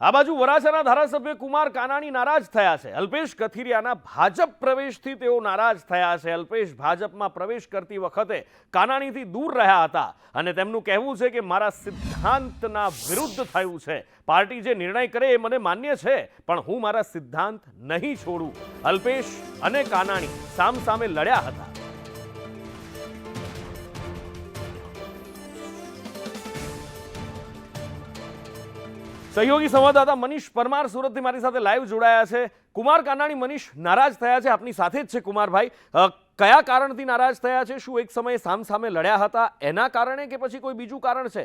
આ બાજુ વરાછાના ધારાસભ્ય કુમાર કાનાણી નારાજ થયા છે. અલ્પેશ કથિરિયાના ભાજપ પ્રવેશથી તેઓ નારાજ થયા છે. અલ્પેશ ભાજપમાં પ્રવેશ કરતી વખતે કાનાણીથી દૂર રહ્યા હતા અને તેમનું કહેવું છે કે મારા સિદ્ધાંતના વિરુદ્ધ થયું છે. પાર્ટી જે નિર્ણય કરે એ મને માન્ય છે, પણ હું મારા સિદ્ધાંત નહીં છોડું. અલ્પેશ અને કાનાણી સામ સામે લડ્યા હતા. સહયોગી સંવાદદાતા મનીષ પરમાર સુરતથી મારી સાથે લાઈવ જોડાયા છે. કુમાર કાનાણી, મનીષ, નારાજ થયા છે. આપની સાથે જ છે કુમારભાઈ. કયા કારણથી નારાજ થયા છે? શું એક સમયે સામ સામે લડ્યા હતા? એના કારણે કે પછી કોઈ બીજું કારણ છે?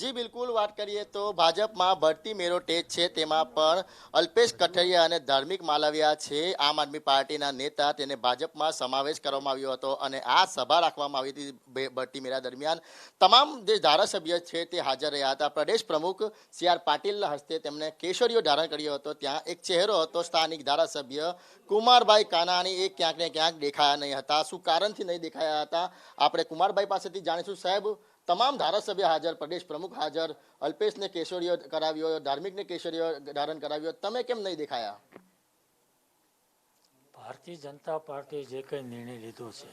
જી, બિલકુલ વાત કરીએ તો ભાજપમાં ભરતી મેરો ટેજ છે, તેમાં પણ અલ્પેશ કઠરિયા અને ધાર્મિક માલવિયા છે. આમ આદમી પાર્ટીના નેતા તેને ભાજપમાં સમાવેશ કરવામાં આવ્યો હતો અને આ સભા રાખવામાં આવી હતી ભરતી મેળા દરમિયાન. તમામ જે ધારાસભ્ય છે તે હાજર રહ્યા હતા. પ્રદેશ પ્રમુખ સી આર પાટીલના હસ્તે તેમણે કેશરીઓ ધારણ કર્યો હતો. ત્યાં એક ચહેરો હતો સ્થાનિક ધારાસભ્ય કુમારભાઈ કાનાણી. એ ક્યાંક ને ક્યાંક દેખાયા નહીં હતા. શું કારણથી નહીં દેખાયા હતા? આપણે કુમારભાઈ પાસેથી જાણીશું. સાહેબ તમામ ધારાસભ્ય હાજર, પ્રદેશ પ્રમુખ હાજર, અલ્પેશને કેશરીઓ કરાવ્યો ધાર્મિકને કેશરીઓ ધારણ કરાવ્યો તમે કેમ નહીં દેખાયા? ભારતીય જનતા પાર્ટીએ જે કંઈ નિર્ણય લીધો છે,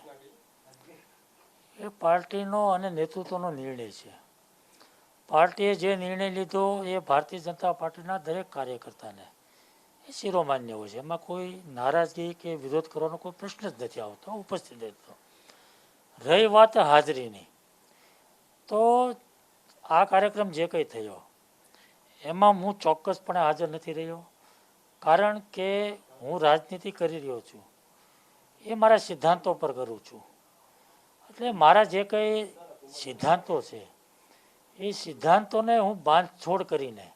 એ પાર્ટીનો અને નેતૃત્વનો નિર્ણય છે. પાર્ટીએ જે નિર્ણય લીધો એ ભારતીય જનતા પાર્ટીના દરેક કાર્યકર્તાને એ શિરોમાન્ય હોય છે. એમાં કોઈ નારાજગી કે વિરોધ કરવાનો કોઈ પ્રશ્ન જ નથી આવતો, ઉપસ્થિત રહેતો. રહી વાત હાજરીની. તો આ કાર્યક્રમ જે કંઈ થયો, એમાં હું ચોક્કસપણે હાજર નથી રહ્યો. કારણ કે હું રાજનીતિ કરી રહ્યો છું. એ મારા સિદ્ધાંતો પર કરું છું. એટલે મારા જે કંઈ સિદ્ધાંતો છે, એ સિદ્ધાંતોને હું બાંધછોડ કરીને,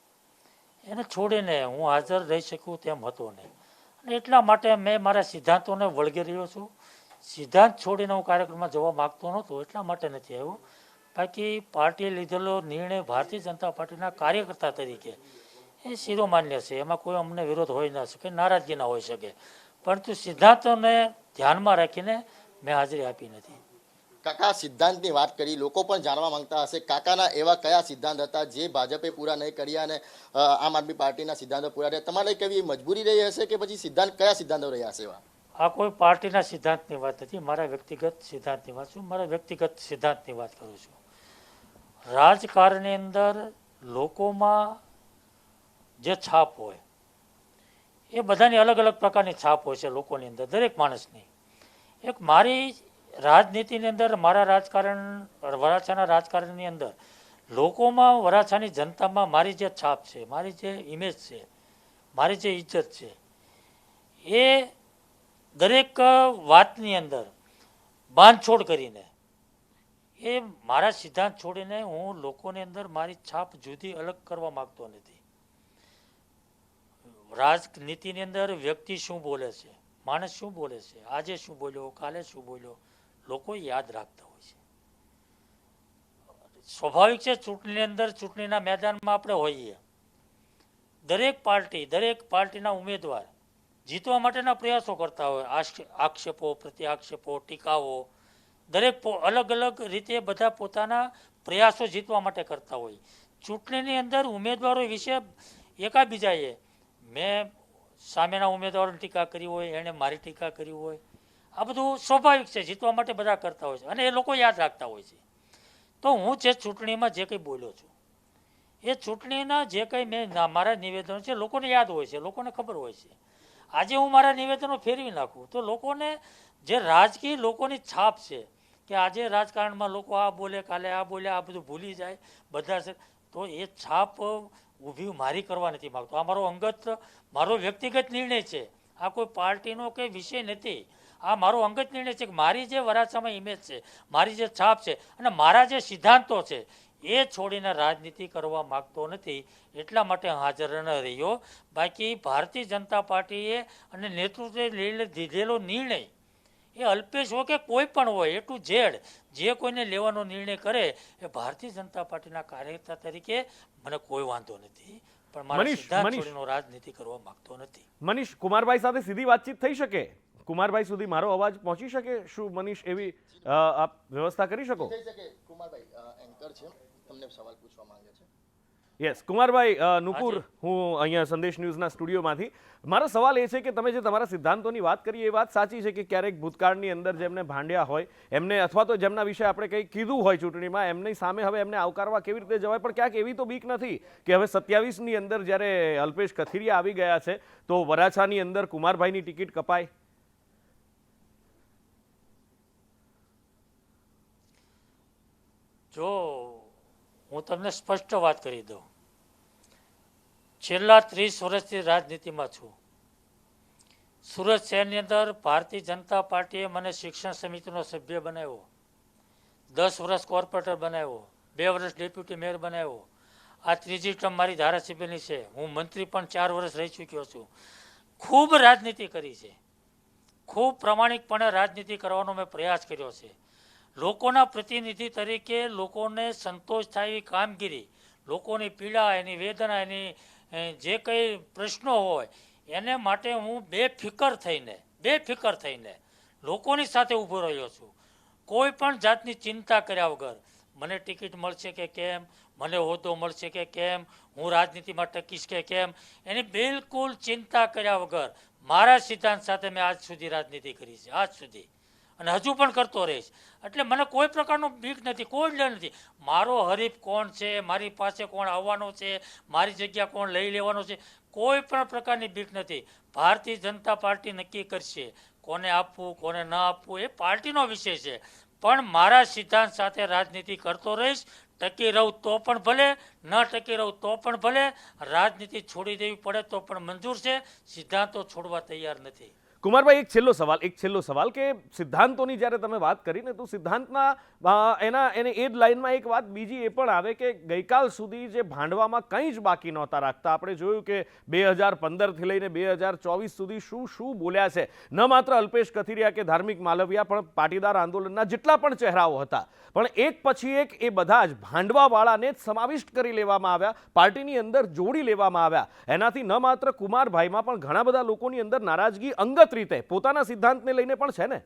એને છોડીને હું હાજર રહી શકું તેમ હતો નહીં. અને એટલા માટે મેં મારા સિદ્ધાંતોને વળગી રહ્યો છું. સિદ્ધાંત છોડીને હું કાર્યક્રમમાં જવા માગતો નહોતો, એટલા માટે નથી આવ્યો. બાકી પાર્ટીએ લીધેલો નિર્ણય ભારતીય જનતા પાર્ટીના કાર્યકર્તા તરીકે. એ શિરોમાન્ય છે. એમાં કોઈ અમને વિરોધ હોઈ ના શકે નારાજગી ના હોઈ શકે. પરંતુ સિદ્ધાંતોને ધ્યાનમાં રાખીને મેં હાજરી આપી નથી. કાકા સિદ્ધાંતની વાત કરી લોકો પણ જાણવા માંગતા હશે કાકાના એવા કયા સિદ્ધાંત હતા જે ભાજપે પૂરા નહીં કર્યા અને આમ આદમી પાર્ટીના સિદ્ધાંતો પૂરા રહ્યા? તમારે કેવી મજબૂરી રહી હશે કે પછી સિદ્ધાંત કયા સિદ્ધાંતો રહ્યા હશે એવા? આ કોઈ પાર્ટીના સિદ્ધાંતની વાત નથી. મારા વ્યક્તિગત સિદ્ધાંતની વાત છું. મારા વ્યક્તિગત સિદ્ધાંતની વાત કરું છું. રાજકારણની અંદર લોકોમાં જે છાપ હોય, એ બધાની અલગ અલગ પ્રકારની છાપ હોય છે લોકોની અંદર, દરેક માણસની. એક મારી રાજનીતિની અંદર, મારા રાજકારણ, વરાછાના રાજકારણની અંદર, લોકોમાં, વરાછાની જનતામાં મારી જે છાપ છે, મારી જે ઇમેજ છે, મારી જે ઇજ્જત છે, એ દરેક વાતની અંદર બાંધછોડ કરીને એ મારા સિદ્ધાંત છોડીને હું લોકોની અંદર મારી છાપ જુદી અલગ કરવા માગતો નથી. રાજનીતિની અંદર વ્યક્તિ શું બોલે છે? માણસ શું બોલે છે? આજે શું બોલ્યો? કાલે શું બોલ્યો? લોકો યાદ રાખતા હોય છે. સ્વાભાવિક છે, ચૂંટણીની અંદર ચૂંટણીના મેદાનમાં આપણે હોઈએ. દરેક પાર્ટી, દરેક પાર્ટીના ઉમેદવાર જીતવા માટેના પ્રયાસો કરતા હોય. આક્ષ- આક્ષેપો, પ્રત્યાક્ષેપો, ટીકાઓ દરેક અલગ અલગ રીતે બધા પોતાના પ્રયાસો જીતવા માટે કરતા હોય. ચૂંટણીની અંદર ઉમેદવારો વિશે એકાબીજાએ, મેં સામેના ઉમેદવારોની ટીકા કરી હોય, એણે મારી ટીકા કરી હોય, આ બધું સ્વાભાવિક છે, જીતવા માટે બધા કરતા હોય છે અને એ લોકો યાદ રાખતા હોય છે. તો હું જે ચૂંટણીમાં જે કંઈ બોલ્યો છું, એ ચૂંટણીના જે કંઈ મેં મારા નિવેદનો છે, લોકોને યાદ હોય છે, લોકોને ખબર હોય છે. આજે હું મારા નિવેદનો ફેરવી નાખું, તો લોકોને જે રાજકીય લોકોની છાપ છે કે આજે રાજકારણમાં લોકો આ બોલે, કાલે આ બોલે, આ બધું ભૂલી જાય, બધા તો એ છાપ ઊભી મારી કરવા નથી માગતો. આ મારો અંગત, મારો વ્યક્તિગત નિર્ણય છે. આ કોઈ પાર્ટીનો કે વિષય નથી. આ મારો અંગત નિર્ણય છે કે મારી જે વરાછામાં ઇમેજ છે, મારી જે છાપ છે અને મારા જે સિદ્ધાંતો છે, એ છોડીને રાજનીતિ કરવા માગતો નથી. એટલા માટે હાજર ન રહ્યો. બાકી ભારતીય જનતા પાર્ટીએ અને નેતૃત્વે લઈ દીધેલો નિર્ણય એ અલ્પેશ હોય કે કોઈ પણ હોય એ ટુ ઝેડ જે કોઈને લેવાનો નિર્ણય કરે એ ભારતીય જનતા પાર્ટીના કાર્યકર્તા તરીકે મને કોઈ વાંધો નથી. પણ મારા સિદ્ધાંત રાજનીતિ કરવા માંગતો નથી. મનીષ કુમારભાઈ સાથે સીધી વાતચીત થઈ શકે? કુમારભાઈ સુધી મારો અવાજ પહોંચી શકે? શું મનીષ એવી આપ વ્યવસ્થા કરી શકો? કુમારભાઈ એન્કર છે. તમને સવાલ પૂછવા માંગે છે. યસ કુમારભાઈ નુપુર હું અહીંયા સંદેશ ન્યૂઝના સ્ટુડિયોમાંથી. મારો સવાલ એ છે કે તમે જે તમારા સિદ્ધાંતોની વાત કરી એ વાત સાચી છે કે ક્યારેક ભૂતકાળની અંદર જેમને ભાંડ્યા હોય એમને અથવા તો જેમના વિશે આપણે કંઈ કીધું હોય ચૂંટણીમાં એમની સામે હવે એમને આવકારવા કેવી રીતે જવાય? પણ ક્યાંક એવી તો બીક નથી કે હવે સત્યાવીસની અંદર જ્યારે અલ્પેશ કથિરિયા આવી ગયા છે તો વરાછાની અંદર કુમારભાઈની ટિકિટ કપાય? જો હું તમને સ્પષ્ટ વાત કરી દઉં. છેલ્લા ત્રીસ વર્ષથી રાજનીતિમાં છું. સુરત શહેરની અંદર ભારતીય જનતા પાર્ટીએ મને શિક્ષણ સમિતિનો સભ્ય બનાવ્યો. દસ વર્ષ કોર્પોરેટર બનાવ્યો. બે વર્ષ ડેપ્યુટી મેયર બનાવ્યો. આ ત્રીજી ટર્મ મારી ધારાસભ્યની છે. હું મંત્રી પણ ચાર વર્ષ રહી ચૂક્યો છું. ખૂબ રાજનીતિ કરી છે. ખૂબ પ્રામાણિકપણે રાજનીતિ કરવાનો મેં પ્રયાસ કર્યો છે. લોકોના પ્રતિનિધિ તરીકે લોકોને સંતોષ થાય એવી કામગીરી, લોકોની પીડા, એની વેદના, એની જે કંઈ પ્રશ્નો હોય, એને માટે હું બેફિકર થઈને બેફિકર થઈને લોકોની સાથે ઊભો રહ્યો છું. કોઈ પણ જાતની ચિંતા કર્યા વગર મને ટિકિટ મળશે કે કેમ, મને હોદ્દો મળશે કે કેમ, હું રાજનીતિમાં ટકીશ કે કેમ, એની બિલકુલ ચિંતા કર્યા વગર મારા સિદ્ધાંત સાથે મેં આજ સુધી રાજનીતિ કરી છે, આજ સુધી. અને હજુ પણ કરતો રહીશ એટલે મને કોઈ પ્રકારનો બીક નથી, કોઈ ડર નથી. મારો હરીફ કોણ છે, મારી પાસે કોણ આવવાનો છે, મારી જગ્યા કોણ લઈ લેવાનો છે, કોઈ પણ પ્રકારની બીક નથી. ભારતીય જનતા પાર્ટી નક્કી કરશે કોને આપવું, કોને ન આપવું, એ પાર્ટીનો વિષય છે. પણ મારા સિદ્ધાંત સાથે રાજનીતિ કરતો રહીશ, ટકી રહું તો પણ ભલે, ન ટકી રહું તો પણ ભલે, રાજનીતિ છોડી દેવી પડે તો પણ મંજૂર છે, સિદ્ધાંતો છોડવા તૈયાર નથી. કુમારભાઈ, એક છેલ્લો સવાલ, એક છેલ્લો સવાલ કે સિદ્ધાંતોની જ્યારે તમે વાત કરીને તો સિદ્ધાંતના એના, એને એ જ લાઇનમાં એક વાત બીજી એ પણ આવે કે ગઈકાલ સુધી જે ભાંડવામાં કંઈ જ બાકી નહોતા રાખતા. આપણે જોયું કે બે હજાર પંદરથી લઈને બે હજાર ચોવીસ સુધી શું શું બોલ્યા છે. ન માત્ર અલ્પેશ કથિરિયા કે ધાર્મિક માલવિયા, પણ પાટીદાર આંદોલનના જેટલા પણ ચહેરાઓ હતા. પણ એક પછી એક એ બધા જ ભાંડવાવાળાને જ સમાવિષ્ટ કરી લેવામાં આવ્યા, પાર્ટીની અંદર જોડી લેવામાં આવ્યા. એનાથી ન માત્ર કુમારભાઈમાં પણ ઘણા બધા લોકોની અંદર નારાજગી અંગત રીતે પોતાના સિદ્ધાંતને લઈને પણ છે ને?